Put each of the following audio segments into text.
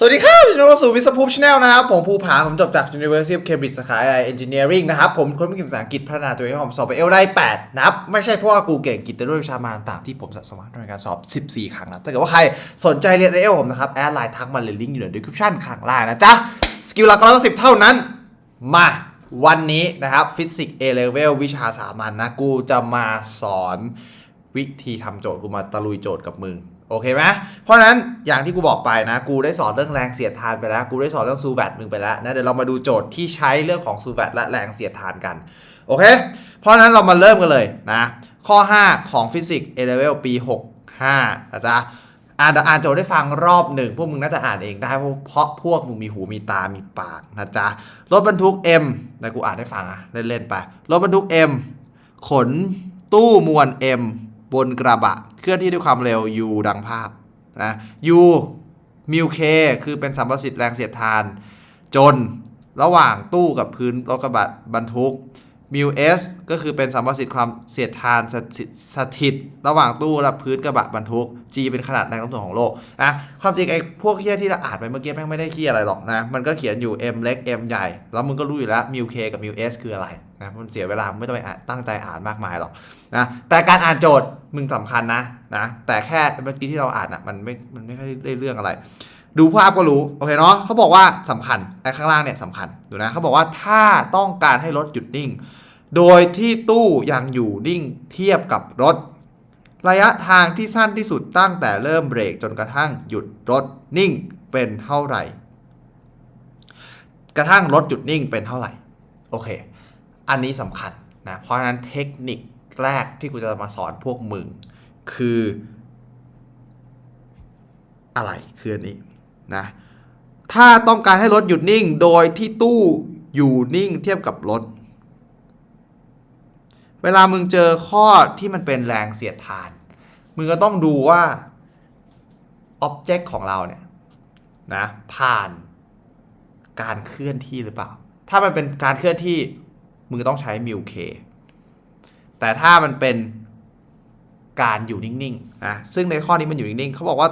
สวัสดีครับยินดีต้อนรับสู่วิสพูชแนลนะครับ ผมภูผา ผมจบจาก University of Cambridge สาขา AI Engineering นะครับ ผมคนไม่เก่งภาษาอังกฤษพัฒนาตัวเองให้ผมสอบไปเอลได้ 8 นะครับ ไม่ใช่เพราะว่ากูเก่งกิจแต่ด้วยวิชามาต่างๆที่ผมสะสมมาในการสอบ 14 ครั้งนะถ้าเกิดว่าใครสนใจเรียนเอลผมนะครับ แอดไลน์ทักมาเลยลิงก์อยู่ใน description ข้างล่างนะจ๊ะ สกิลหลักร้อยสิบเท่านั้น มาวันนี้นะครับฟิสิกส์ A level วิชาสามัญนะกูจะมาสอน วิธีทำโจทย์กูมาตะลุยโจทย์กับมึง โอเคไหมเพราะฉะนั้นอย่างที่กูบอกไปนะ กูได้สอนเรื่องแรงเสียดทานไปแล้ว กูได้สอนเรื่องซูแบตมึงไปแล้วนะเดี๋ยวเรามาดูโจทย์ที่ใช้เรื่องของซูแบตและแรงเสียดทานกันโอเค เพราะฉะนั้นเรามาเริ่มกันเลยนะ ข้อ 5 ของฟิสิกส์ A level ปี 65นะจ๊ะอ่านอ่านโจทย์ได้ฟังรอบหนึ่งพวกมึงน่าจะอ่านเองได้เพราะเพราะพวกมึงมีหูมีตามีปากนะจ๊ะรถบรรทุก M นะกูอ่านให้ฟังอะเล่นๆไปรถบรรทุก M ขนตู้มวล M บนกระบะ เคลื่อนที่ด้วยความเร็ว u ดังภาพนะ u มิว k คือเป็นสัมประสิทธิ์แรงเสียดทาน จนระหว่างตู้กับพื้นรถกระบะบรรทุก มิวเอสก็คือเป็นสัมประสิทธิ์ความเสียดทานสถิต ระหว่างตู้และพื้นกระบะบรรทุก G เป็นขนาดแรงโน้มถ่วงของโลกอะความจริงไอ้พวกเคียที่เราอ่านไปเมื่อกี้แม่งไม่ได้เคียอะไรหรอกนะ มันก็เขียนอยู่ M เล็ก M ใหญ่ แล้วมึงก็รู้อยู่แล้วมิว K กับมิว S คืออะไรนะมันเสียเวลาไม่ต้องไปอ่านตั้งใจอ่านมากมายหรอกนะแต่การอ่านโจทย์มึงสำคัญนะนะแต่แค่เมื่อกี้ที่เราอ่านอะมันไม่มันไม่ค่อยได้เรื่องอะไร ดูภาพก็รู้ โอเคเนาะเขาบอกว่าสำคัญไอ้ข้างล่างเนี่ยสำคัญดูนะเขาบอกว่าถ้าต้องการให้รถหยุดนิ่ง โดยที่ตู้ยังอยู่นิ่งเทียบกับรถ ระยะทางที่สั้นที่สุดตั้งแต่เริ่มเบรกจนกระทั่งหยุดรถนิ่งเป็นเท่าไหร่ กระทั่งรถหยุดนิ่งเป็นเท่าไหร่ โอเค อันนี้สำคัญนะ เพราะฉะนั้นเทคนิคแรกที่กูจะมาสอนพวกมึง คือ อะไรคืออันนี้ นะถ้าต้องการให้รถหยุดนิ่งโดยที่ตู้อยู่นิ่งเทียบกับรถ เวลามึงเจอข้อที่มันเป็นแรงเสียดทาน มึงก็ต้องดูว่า object ของเราเนี่ยนะผ่านการเคลื่อนที่หรือเปล่า ถ้ามันเป็นการเคลื่อนที่มึงต้องใช้มิวเคแต่ถ้ามันเป็นการอยู่นิ่งๆนะซึ่งในข้อนี้มันอยู่นิ่งๆเขาบอกว่า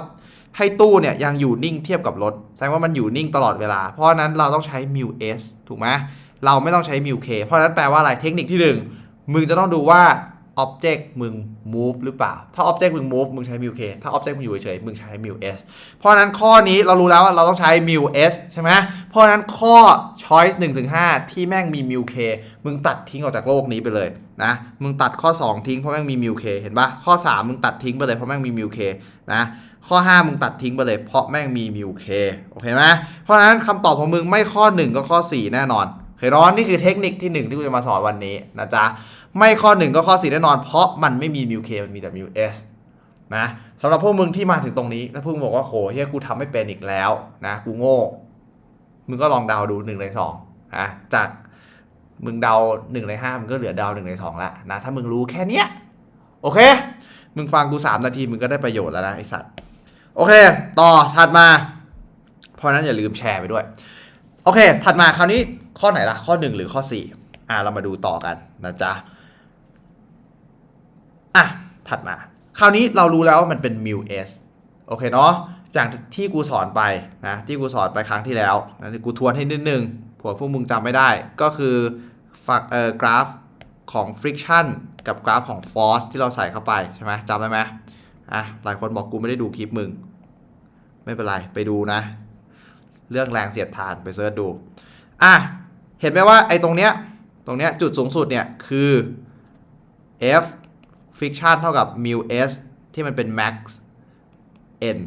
ให้ตู้เนี่ยยังอยู่นิ่งเทียบกับรถ แสดงว่ามันอยู่นิ่งตลอดเวลา เพราะนั้นเราต้องใช้มิวเอสถูกไหมเราไม่ต้องใช้มิวเคเพราะฉะนั้นแปลว่าอะไรเทคนิคที่หนึ่งมึงจะต้องดูว่า object มึง move หรือเปล่า ถ้า object มึง move มึงใช้ mu k ถ้า object มึงอยู่เฉยๆมึงใช้ mu s เพราะนั้นข้อนี้เรารู้แล้วว่าเราต้องใช้ mu s ใช่ไหมเพราะนั้นข้อ choice 1-5 ที่แม่งมี mu k มึงตัดทิ้งออกจากโลกนี้ไปเลยนะ มึงตัดข้อ 2 ทิ้งเพราะแม่งมี mu k เห็นปะข้อ 3 มึงตัดทิ้งไปเลยเพราะแม่งมี mu k นะข้อ 5 มึงตัดทิ้งไปเลยเพราะแม่งมี mu k โอเคไหมเพราะฉะนั้นคำตอบของมึงไม่ข้อ 1 ก็ข้อ 4 แน่นอน เคเนาะนี่คือเทคนิคที่ 1 ที่กูจะมาสอนวันนี้นะจ๊ะ ไม่ข้อ 1 ก็ข้อ4แน่นอน เพราะมันไม่มี mu k มันมีแต่ mu s นะสำหรับพวกมึงที่มาถึงตรงนี้ แล้วพวกมึงบอกว่าโหเฮียกูทำไม่เป็นอีกแล้วนะกูโง่ มึงก็ลองเดาดู1ใน2นะจากมึงเดา1ใน5มึงก็เหลือเดา1ใน2แล้วนะถ้ามึงรู้แค่เนี้ยโอเค มึงฟังกู 3 นาทีมึงก็ได้ประโยชน์แล้วนะไอสัตว์โอเค ต่อถัดมา เพราะนั้นอย่าลืมแชร์ไปด้วย โอเค ถัดมาคราวนี้ข้อไหนล่ะ ข้อ 1 หรือข้อ 4 อะเรามาดูต่อกันนะจ๊ะ อะ ถัดมา คราวนี้เรารู้แล้วว่ามันเป็น mu s โอเคเนาะ จากที่กูสอนไปนะ ที่กูสอนไปครั้งที่แล้วนะกูทวนให้นิดนึงผื่อพวกมึงจำไม่ได้ ก็คือฝักเอ่อกราฟของ friction กับกราฟของ force ที่เราใส่เข้าไปใช่ไหมจำได้ไหมอะ หลายคนบอกกูไม่ได้ดูคลิปมึง ไม่เป็นไร ไปดูนะ เรื่องแรงเสียดทานไปเสิร์ชดู อะ เห็นไหมว่าไอ้ตรงเนี้ย ตรงเนี้ยจุดสูงสุดเนี่ยคือ F friction เท่ากับ mu s ที่มันเป็น max n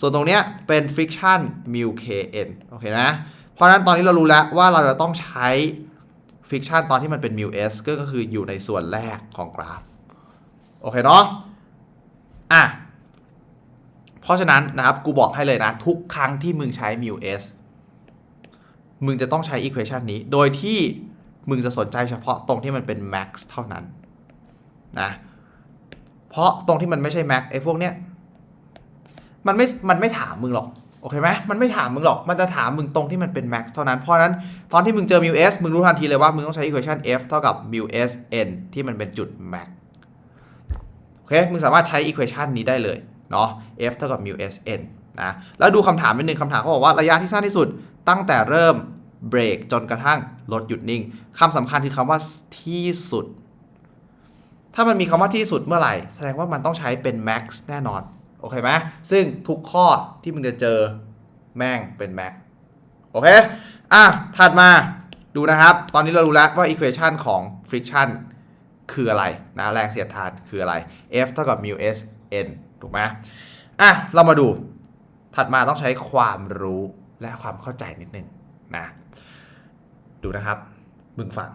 ส่วนตรงเนี้ยเป็น friction mu k n โอเคนะ เพราะนั้นตอนนี้เรารู้แล้วว่าเราจะต้องใช้ friction ตอนที่มันเป็น mu s ก็ก็คืออยู่ในส่วนแรกของกราฟ โอเคเนาะ อะ เพราะฉะนั้นนะครับกูบอกให้เลยนะ ทุกครั้งที่มึงใช้ mu s มึงจะต้องใช้ equation นี้ โดยที่มึงจะสนใจเฉพาะตรงที่มันเป็น max เท่านั้นนะเพราะตรงที่มันไม่ใช่ max ไอ้พวกเนี้ยมันไม่ มันไม่ถามมึงหรอก โอเคไหมมันไม่ถามมึงหรอก มันจะถามมึงตรงที่มันเป็น max เท่านั้น เพราะฉะนั้นตอนที่มึงเจอ mu s มึงรู้ทันทีเลยว่า มึงต้องใช้ equation f เท่ากับ mu s n ที่มันเป็นจุด max โอเค มึงสามารถใช้ equation นี้ได้เลย เนาะ f เท่ากับ mu s n นะแล้วดูคำถามเป็นหนึ่งคำถามเขาบอกว่าระยะที่สั้นที่สุดตั้งแต่เริ่มเบรกจนกระทั่งรถหยุดนิ่งคำสำคัญคือคำว่าที่สุด ถ้ามันมีคำว่าที่สุดเมื่อไหร่ แสดงว่ามันต้องใช้เป็น max แน่นอน โอเคไหมซึ่งทุกข้อที่มึงจะเจอแม่งเป็น max โอเค อะ ถัดมาดูนะครับ ตอนนี้เรารู้แล้วว่า equation ของ friction คืออะไรนะ แรงเสียดทานคืออะไร F เท่ากับ mu s n ถูกไหมอะ เรามาดูถัดมาต้องใช้ความรู้และความเข้าใจนิดนึงนะดูนะครับ มึงฟัง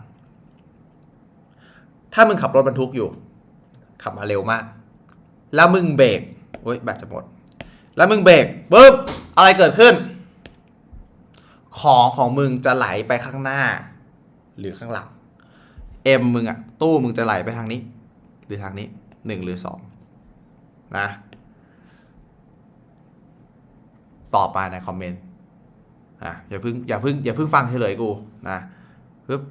ถ้ามึงขับรถบรรทุกอยู่ ขับมาเร็วมาก แล้วมึงเบรกเฮ้ยแบตจะหมด แล้วมึงเบรกปุ๊บอะไรเกิดขึ้น ของของมึงจะไหลไปข้างหน้า หรือข้างหลัง M มึงอะตู้มึงจะไหลไปทางนี้ หรือทางนี้หนึ่งหรือสอง นะ ตอบมาในคอมเมนต์อะอย่าเพิ่งอย่าเพิ่งอย่าเพิ่งฟังเฉลยกูนะปึ๊บ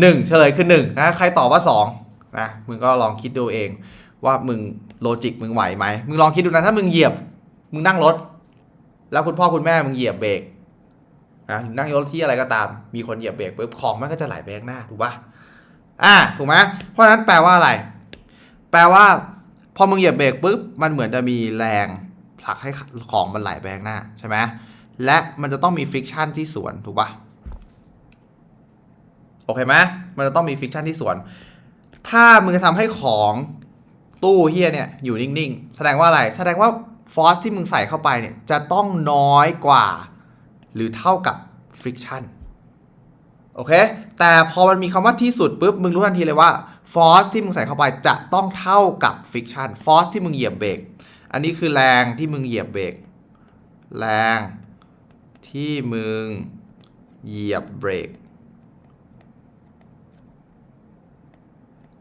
หนึ่งเฉลยคือหนึ่งนะใครตอบว่าสองนะมึงก็ลองคิดดูเอง ว่ามึงโลจิกมึงไหวไหมมึงลองคิดดูนะถ้ามึงเหยียบ มึงนั่งรถ แล้วคุณพ่อคุณแม่มึงเหยียบเบรกนะนั่งรถที่อะไรก็ตาม มีคนเหยียบเบรกปุ๊บของมันก็จะไหลไปข้างหน้าถูกปะอ่าถูกไหมเพราะนั้นแปลว่าอะไร แปลว่า พอมึงเหยียบเบรกปุ๊บมันเหมือนจะมีแรงผลักให้ของมันไหลไปข้างหน้าใช่ไหมและมันจะต้องมีฟ i ิ t ชันที่สวนถูกปะโอเคไหมมันจะต้องมีฟ i ิ t ชันที่สวน ถ้ามึงจะทำให้ของตู้เฮียเนี่ยอยู่นิ่งๆ แสดงว่าอะไร แสดงว่าฟอสที่มึงใส่เข้าไปเนี่ยจะต้องน้อยกว่า หรือเท่ากับ friction โอเค แต่พอมันมีคำว่าที่สุดปุ๊บ มึงรู้ทันทีเลยว่า force ที่มึงใส่เข้าไปจะต้องเท่ากับ friction force ที่มึงเหยียบเบรกอันนี้คือแรงที่มึงเหยียบเบรกแรงที่มึงเหยียบเบรก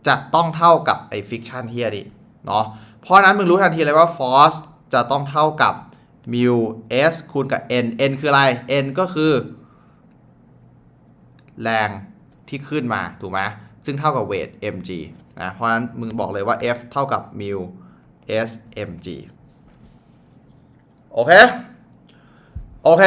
จะต้องเท่ากับไอ้ friction เฮียดิเนาะเพราะนั้นมึงรู้ทันทีเลยว่า force จะต้องเท่ากับ mu s คูณกับ n n คืออะไร n ก็คือ แรงที่ขึ้นมา ถูกไหม ซึ่งเท่ากับเวท mg นะเพราะฉะนั้นมึงบอกเลยว่า F เท่ากับ mu s mg โอเค โอเค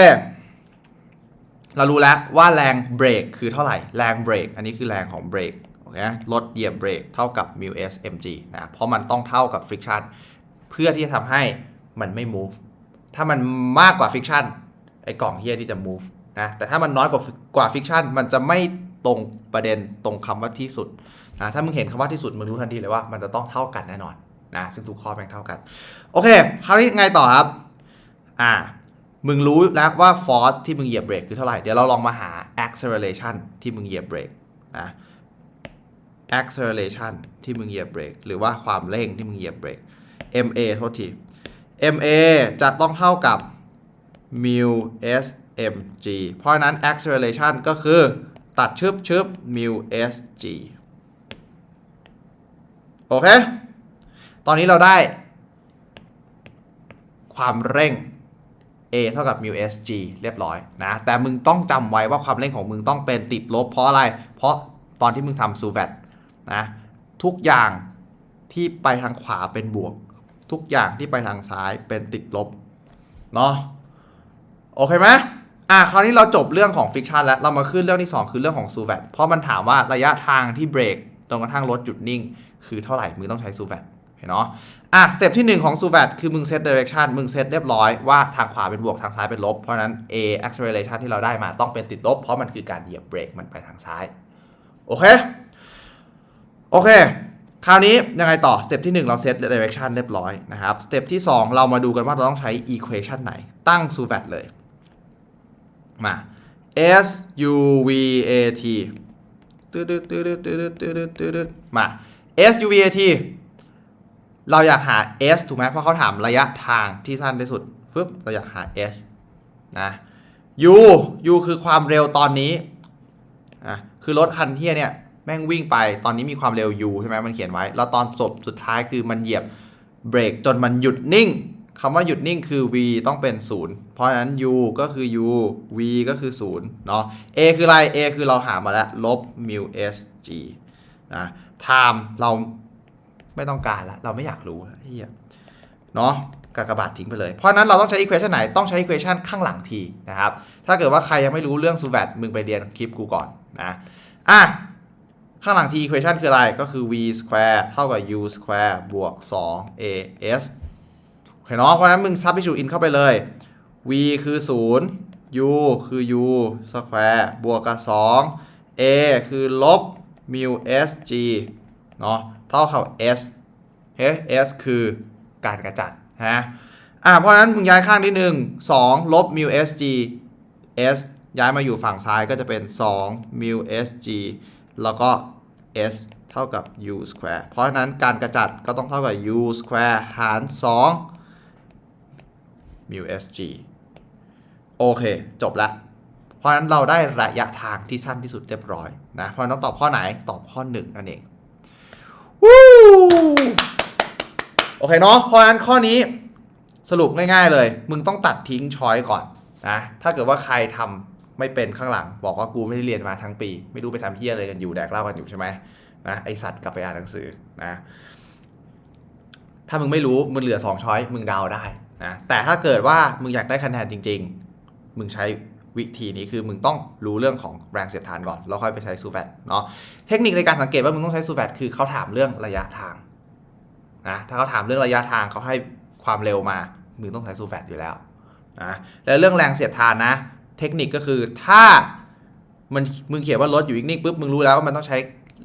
เรารู้แล้วว่าแรงเบรกคือเท่าไหร่ แรงเบรก อันนี้คือแรงของเบรกโอเครถเหยียบเบรกเท่ากับ mu s mg นะ เพราะมันต้องเท่ากับ friction เพื่อที่จะทำให้มันไม่ move ถ้ามันมากกว่า friction ไอ้กล่องเฮียที่จะ move นะ แต่ถ้ามันน้อยกว่ากว่า friction มันจะไม่ ตรงประเด็นตรงคำว่าที่สุดนะถ้ามึงเห็นคำว่าที่สุดมึงรู้ทันทีเลยว่ามันจะต้องเท่ากันแน่นอนนะซึ่งทุกข้อแม่งเท่ากัน โอเคคราวนี้ไงต่อครับอ่ามึงรู้แล้วว่า force ที่มึงเหยียบเบรกคือเท่าไหร่ เดี๋ยวเราลองมาหา acceleration ที่มึงเหยียบเบรกนะ acceleration ที่มึงเหยียบเบรกหรือว่าความเร่งที่มึงเหยียบเบรก ma โทษที ma จะต้องเท่ากับ mu s mg เพราะฉะนั้น acceleration ก็คือ ตัดชึบชึบ mu s g โอเค ตอนนี้เราได้ ความเร่ง a เท่ากับ mu s g เรียบร้อยนะ แต่มึงต้องจำไว้ว่าความเร่งของมึงต้องเป็นติดลบเพราะอะไร เพราะตอนที่มึงทำซูแวตนะทุกอย่างที่ไปทางขวาเป็นบวก ทุกอย่างที่ไปทางซ้ายเป็นติดลบ เนาะโอเคไหม อะคราวนี้เราจบเรื่องของฟิกชันแล้ว เรามาขึ้นเรื่องที่ 2 คือเรื่องของซูแวตเพราะมันถามว่าระยะทางที่เบรกจนกระทั่งรถหยุดนิ่ง คือเท่าไหร่มึงต้องใช้ซูแวตเห็นเนาะอะสเต็ปที่ 1 ของซูแวตคือมึงเซต direction มึงเซตเรียบร้อยว่าทางขวาเป็นบวกทางซ้ายเป็นลบ เพราะนั้น a acceleration ที่เราได้มาต้องเป็นติดลบ เพราะมันคือการเหยียบเบรกมันไปทางซ้าย โอเค โอเค คราวนี้ยังไงต่อสเต็ปที่ 1 เราเซต direction เรียบร้อยนะครับสเต็ปที่ 2 เรามาดูกันว่าเราต้องใช้ equation ไหนตั้ง s u v a t เลย มา s u v a t ตืดตืดตืดตืดตืดตืดมา s u v a t เราอยากหา s ถูกไหมเพราะเขาถามระยะทางที่สั้นที่สุดฟึบเราอยากหา s นะ u u คือความเร็วตอนนี้อะคือรถคันเที่ยเนี่ยแม่งวิ่งไปตอนนี้มีความเร็ว u ใช่ไหมมันเขียนไว้ แล้วตอนจบสุดท้ายคือมันเหยียบเบรกจนมันหยุดนิ่ง คำว่าหยุดนิ่งคือ v ต้องเป็น 0 เพราะฉะนั้น u ก็คือ u v ก็คือ 0 เนาะ a คืออะไร a คือเราหามาแล้ว ลบ mu s g นะ time เราไม่ต้องการละ เราไม่อยากรู้เฮียเนาะกากบาททิ้งไปเลย เพราะนั้นเราต้องใช้ equation ไหน ต้องใช้ equation ข้างหลังทีนะครับ ถ้าเกิดว่าใครยังไม่รู้เรื่อง s u v a t มึงไปเรียนคลิปกูก่อนนะ อะ ข้างหลังที equation คืออะไร ก็คือ v square เท่ากับ u square บวก 2 as เคเนาะเพราะฉะนั้นมึง substitute in เข้าไปเลย v คือ 0 u คือ u square บวกกับ 2 a คือลบ mu s g เนาะเท่ากับ s h s คือการกระจัดฮะอะเพราะฉะนั้นมึงย้ายข้างที่หนึ่ง2ลบ mu s g s ย้ายมาอยู่ฝั่งซ้ายก็จะเป็น2 mu s g แล้วก็ s เท่ากับ u square เพราะฉะนั้นการกระจัดก็ต้องเท่ากับ u square หาร 2 mu s g โอเค จบล้วเพราะฉะนั้นเราได้ระยะทางที่สั้นที่สุดเรียบร้อยนะเพราะนั้นต้องตอบข้อไหนตอบข้อ 1 นั่นเองวู้โอเคเนาะเพราะฉะนั้นข้อนี้สรุปง่ายๆเลย มึงต้องตัดทิ้งช้อยก่อนนะถ้าเกิดว่าใครทำไม่เป็นข้างหลัง บอกว่ากูไม่ได้เรียนมาทั้งปี ไม่รู้ไปทำเพี้ยอะไรกันอยู่แดกเล้ากันอยู่ใช่ไหมนะไอสัตว์กลับไปอ่านหนังสือนะถ้ามึงไม่รู้มึงเหลือ 2 ช้อยมึงเดาได้ นะแต่ถ้าเกิดว่ามึงอยากได้คะแนนจริง ๆ มึงใช้วิธีนี้คือมึงต้องรู้เรื่องของแรงเสียดทานก่อนแล้วค่อยไปใช้ซูแฟตเนาะเทคนิคในการสังเกตว่ามึงต้องใช้ซูแฟตคือเขาถามเรื่องระยะทางนะถ้าเขาถามเรื่องระยะทางเขาให้ความเร็วมา มึงต้องใช้ซูแฟตอยู่แล้วนะแล้วเรื่องแรงเสียดทานนะ เทคนิคก็คือถ้ามันมึงเขียนว่ารถอยู่นิ่งๆปุ๊บมึงรู้แล้วว่ามันต้องใช้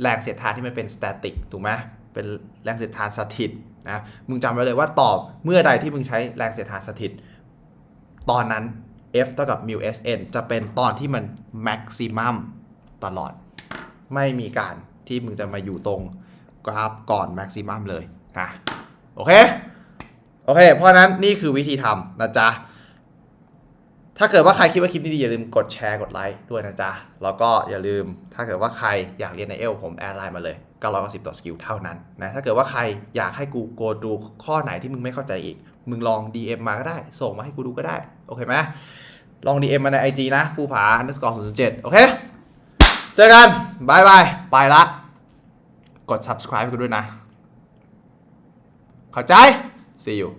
แรงเสียดทานที่มันเป็นสแตติกถูกไหมเป็นแรงเสียดทานสถิต นะมึงจำไว้เลยว่าตอบเมื่อใดที่มึงใช้แรงเสียดทานสถิต ตอนนั้น F เท่ากับ mu s n จะเป็นตอนที่มัน maximum ตลอด ไม่มีการที่มึงจะมาอยู่ตรงกราฟก่อน maximum เลยนะโอเค โอเค เพราะฉะนั้นนี่คือวิธีทำนะจ๊ะ ถ้าเกิดว่าใครคิดว่าคลิปนี้ดีอย่าลืมกดแชร์กดไลค์ด้วยนะจ๊ะ แล้วก็อย่าลืมถ้าเกิดว่าใครอยากเรียนในเอลผมแอดไลน์มาเลย990ต่อสกิลเท่านั้นนะถ้าเกิดว่าใครอยากให้กูโกดูข้อไหนที่มึงไม่เข้าใจอีก มึงลอง DM มาก็ได้ ส่งมาให้กูดูก็ได้ โอเคไหมลอง DM มาใน IG นะภูผา underscore 007โอเค เจอกันบายบายไปละ กด subscribe กันด้วยนะ เข้าใจ see you